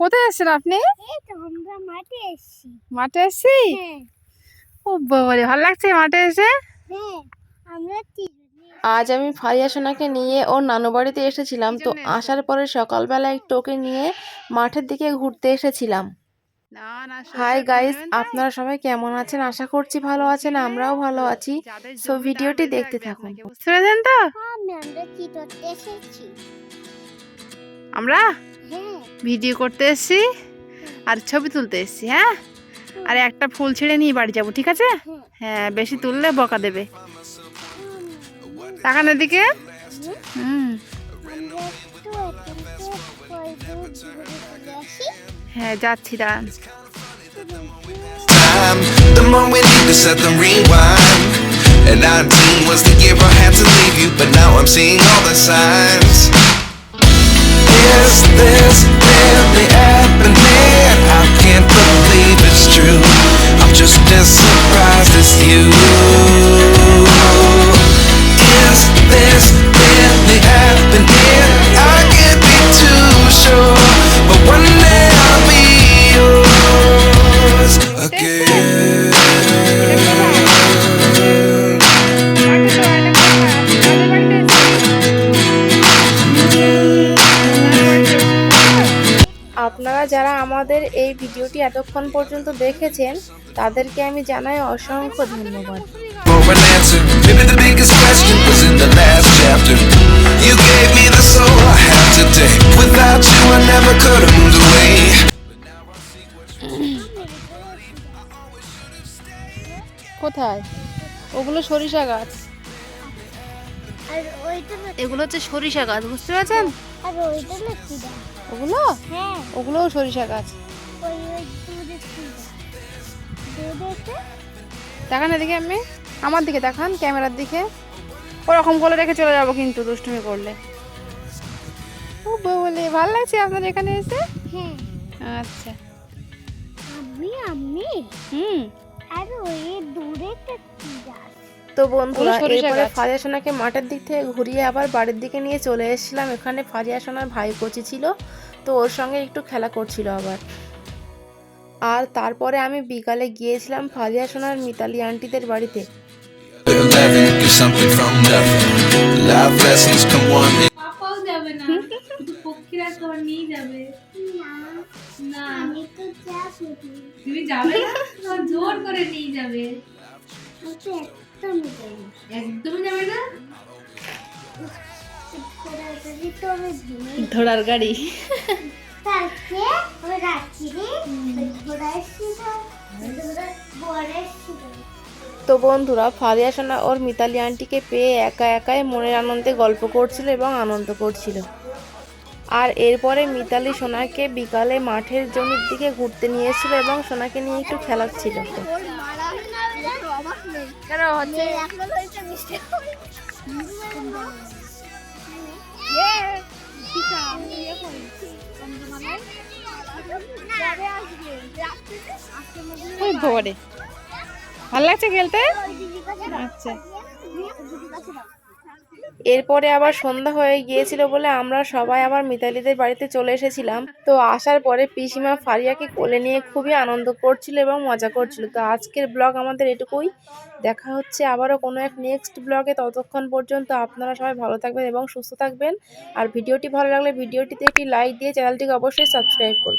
কোথায় এসেছেন আপনি? এই তো আমরা মাঠে এসেছি। মাঠে এসেছি? হ্যাঁ। ও বাবারে ভালো লাগছে মাঠে এসে? হ্যাঁ আমরা আজ আমি ফারিয়া সোনাকে নিয়ে ওর নানু বাড়িতে এসেছিলাম তো আসার পরে সকালবেলা একটু ওকে নিয়ে মাঠের দিকে ঘুরতে এসেছিলাম। না না হাই গাইস আপনারা সবাই কেমন আছেন? আশা করছি ভালো আছেন আমরাও ভালো আছি। সো ভিডিওটি দেখতে থাকুন। বুঝতে পেরেছেন তো? আমি আমরা? ভিডিও করতে এসেছি আর ছবি তুলতে এসেছি হ্যাঁ আর একটা ফুল ছেড়ে নিয়ে বাড়ি যাব ঠিক আছে হ্যাঁ বেশি তুললে বকা দেবে তাকান এদিকে হুম আমরা একটু এখানকে কয় দূর দূরে চলে আসি হ্যাঁ যাচ্ছি দাঁড়ান. The we need to set the rewind. And 19 was the year I had to leave you, but now I'm seeing all the signs. Is this আপনারা যারা আমাদের এই ভিডিওটি এতক্ষণ পর্যন্ত দেখেছেন তাদেরকে আমি জানাই অসংখ্য ধন্যবাদ। কোথায়? ওগুলো সরিষা গাছ। এগুলো হচ্ছে সরিষা গাছ বুঝতে পারছেন? ওগুলো? হ্যাঁ। ওগুলোও সরিষা গাছ। দূরে দেখান এদিকে আমি। আমার দিকে দেখান ক্যামেরার দিকে। ওরকম করে রেখে চলে যাব কিন্তু দুষ্টুমি করলে। ও বলে ভালো লাগছে আপনার এখানে এসে? হ্যাঁ। আচ্ছা। আমি আমি হুম। আর ওই দূরেতে তো বন্ধুরা সরিষা এরপরে গাছ। ফারিয়া সোনাকে মাঠের দিক থেকে ঘুরিয়ে আবার বাড়ির দিকে নিয়ে চলে এসেছিলাম। এখানে ফারিয়া সোনার ভাই কচি ছিল। তো ওর সঙ্গে একটু খেলা করছিল আবার। আর তারপরে আমি বিকালে গিয়েছিলাম ফারিয়া সোনার মিতালি আন্টিদের বাড়িতে। 11, get something from nothing. Life lessons come one পাপাও যাবে না। শুধু পক্ষীরা তোমার নিয়ে যাবে। না। আমি তো যাব তুমি যাবে না? তোমার জোর করে নিয়ে যাবে। আমি তো একদমই যাই না। একদমই যাবে না? ঘোড়ার গাড়ি। তো বন্ধুরা ফারিয়া সোনা ওর মিতালি আন্টিকে পেয়ে একা একাই মনের আনন্দে গল্প করছিল এবং আনন্দ করছিল। আর এরপরে মিতালি সোনাকে বিকালে মাঠের জমির দিকে ঘুরতে নিয়ে এসেছিল এবং সোনাকে নিয়ে একটু খেলাচ্ছিল। মিষ্টি ভালো লাগছে খেলতে? আচ্ছা। এরপরে আবার সন্ধ্যা হয়ে গিয়েছিল বলে আমরা সবাই আবার মিতালিদের বাড়িতে চলে এসেছিলাম। তো আসার পরে পিসিমা ফারিয়াকে কোলে নিয়ে খুবই আনন্দ করছিল এবং মজা করছিল। তো আজকের ব্লগ আমাদের এটুকুই। দেখা হচ্ছে আবারও কোনো এক নেক্সট ব্লগে। ততক্ষণ পর্যন্ত আপনারা সবাই ভালো থাকবেন এবং সুস্থ থাকবেন। আর ভিডিওটি ভালো লাগলে ভিডিওটিতে একটি লাইক দিয়ে চ্যানেলটিকে অবশ্যই সাবস্ক্রাইব করবেন।